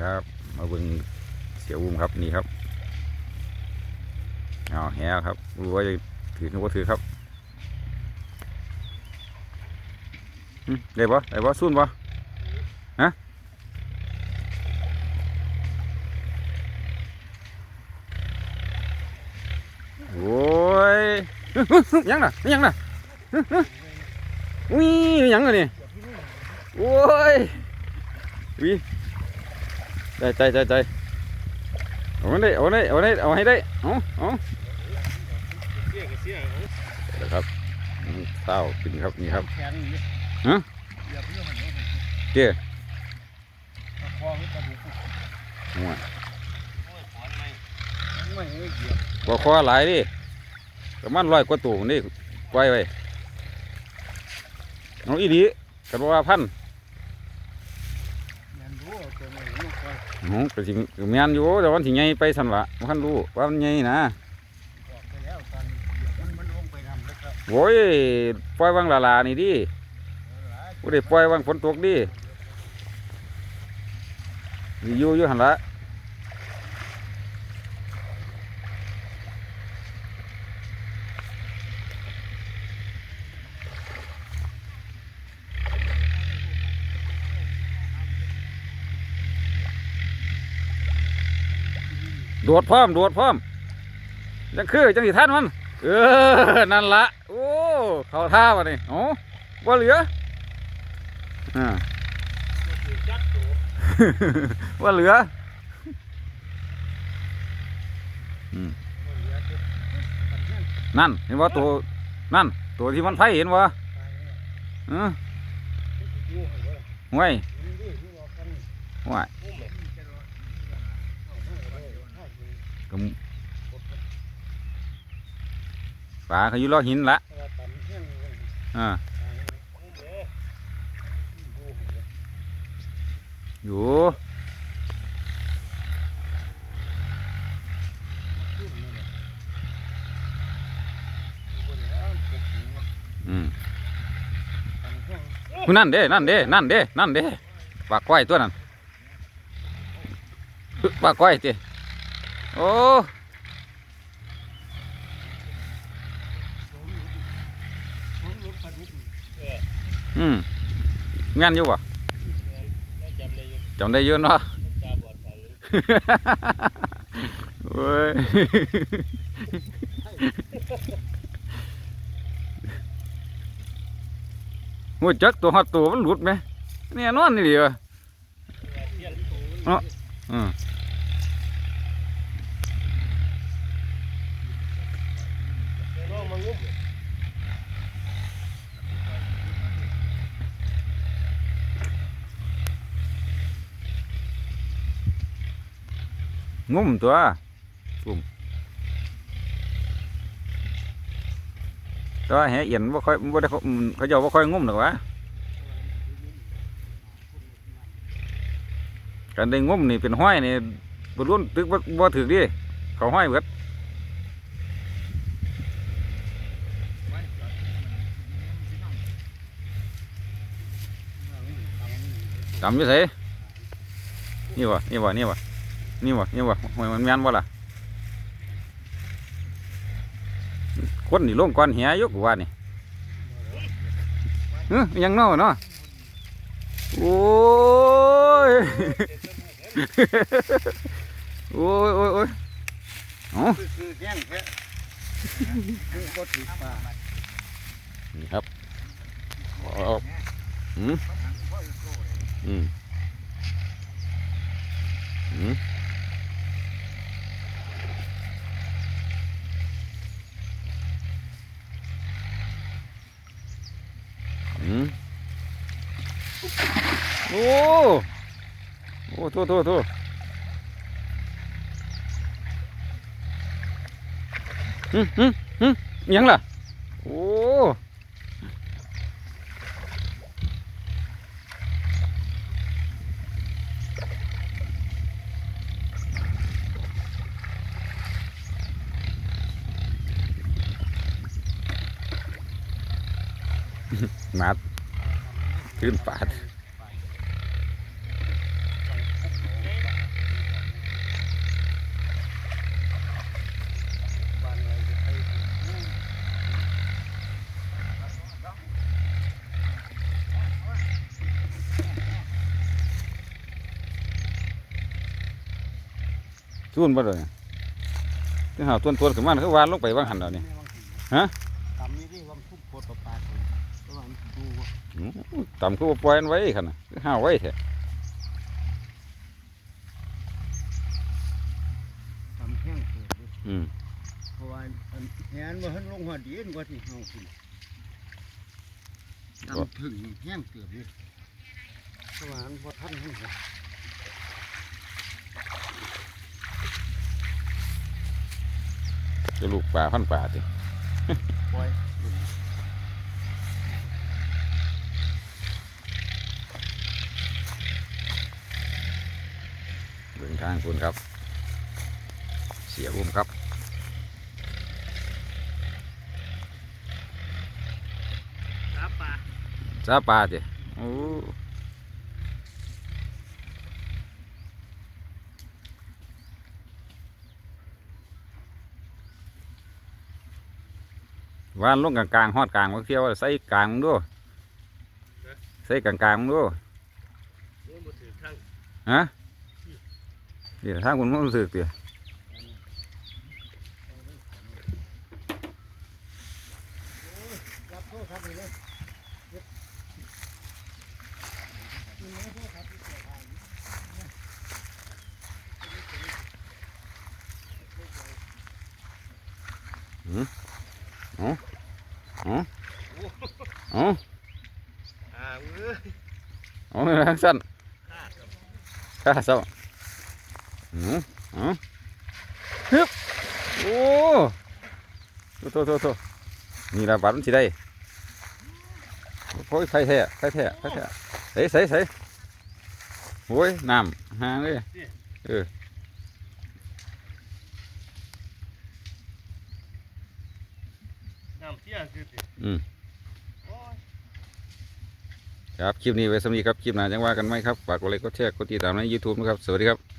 ครับ มาเบิ่งเสียวุ้มครับนี่ครับเอาแหครับรู้ว่าจะถือหรือว่าถือครับได้ปะได้ปะสุนปะฮะโอ้ยยังน่ะยังน่ะอุ้ยยังอะนี่โอ้ยวิ ใจใจใจใจเอาไว้ได้เอาไว้ได้เอาได้เอาให้ได้เอาเอาเสียก็เสียเอาเดี๋ยวครับอืมข้ากินครับนี่ครับฮะเหยียบเรื่อข้อไว้กระดูกหัวไม่ให้เหยียบบ่คอหลายดิประมาณร้อยกว่าตัวนี่ไว้ไว้เอาอีดีกันว่าพัน แม่นรู้เอาตัวมันมัน คอยโอ้ก็สิแมนอยู่แต่วันสิไงไปสันละมันรู้ว่ามันไงนะโว้ยปล่อยวางลาลานี่ดิบ่ได้ปล่อยวางฝนตกดิอยู่อยู่หันละ ดดพร้อมโดดพร้อมจังคือจังสิทันมันเออนั่นละโอ้เขาท่าวะนี่โอ้บ่เหลืออ่าว่าเหลือมันเหลือตัวมันแห้งนั่นเห็นว่าตัวนั่น ตัวที่มันไฟเห็นว่าเอออห่วยห่วย ก็ปลาเขาอยู่รอหินละ เพราะว่าตอนแห้งเลย อ่า ตายแล้วอุ้มเลยดูให้เด้อ อยู่ ขึ้นนี่แหละอยู่บนแล้วปกอยู่ว่า อืม ตอนแห้ง ผู้นั่นเด้ นั่นเด้ นั่นเด้ นั่นเด้ปลาก้อยตัวนั้นอึปลาก้อยติโอ้ ผมรถปลาดุกเออ อืมงานอยู่บ่ แล้วจำได้อยู่ จำได้เยอะเนาะ ตาบอดไปเลย เว้ย หัวจั กตัวฮอดตัวมันหลุดไหมเนี่ยนอนนี่ดีวะ เที่ยงตู เนาะ อืม น้องมางุ้ม งุ่มตัวงุ่มแต่ว่าแหเอียนบ่ค่อยบ่ได้เขาอืมเขาเจ้าบ่ค่อยงุ่มหรอกวะการได้งุ่มนี่เป็นห้อยนี่บ่รุ่นตึกบ่บ่ถึกดิเขาห้อยเบิดจำอยู่ไสนี่บ่นี่บ่นี่บ่ นี่บ่นี่บ่หอยมันแม่นบ่ล่ะคนนี่ลงก่อนเหียยกว่านี่เออยังนาะเนาะโอ้ยโอ้ยโอ้ยโอ้ยเอ๋อคือคือแห้งแท้คือบ่ถือปลานี่ครับเอาอืมอืมอืมอืม โอ้โอ้โทษโทษโทษอืมอืมอืมอิหยังล่ะ โอ้นัดขึ้นปาด ซุ่นบ่เลยที่หาต้นต้นขึ้นมาคือวานลงไปว่างหันแล้วนี่ฮะตำนี่ดิวังทุ่มโคตรปลาปลาเลยระหว่างดูว่าอื้อต่ำคือว่าปล่อยมันไว้ขนาดคือห้าวไว้แท้ตำแห้งเกิดเลยอืมเพราะว่าอันแหนว่าหันลงหัวดีนกว่าที่เฮากินตำถึงนี่แห้งเกิดเลยเพราะว่าอันพอท่านให้เห็น จะลูกป่าพันป่าติปล่อยเดินทางคุณครับ เสียบุ้มครับครับปลาจ้าป่าติโอ้ วานลงกลางๆฮอดกลางมาเที่ยวใส่กลางมึงดูใส่กลางๆมึงดูนี่มาถือข้างฮะเดี๋ยวทาคุณมันรู้สึกเดี๋ยวรับโทษครับนี่เลย อ๋อ อ่ามือ เลยทางสั้นข้าเศร้าอืมอ๋อฮึบโอ้โตโตโตโตนี่ละบาทมันสิได้โอ้ยไฟแท้ไฟแท้ไฟแท้ใส่ใส่ใส่โอ้ยน้ำห่างเลยเออน้ำเที่ยงคืออืม ครับ คลิปนี้ไว้สำหรับนี้ครับคลิปหน้าจังว่ากันไหมครับ ฝากกดไลค์กดแชร์กดติดตามใน YouTube นะครับ สวัสดีครับ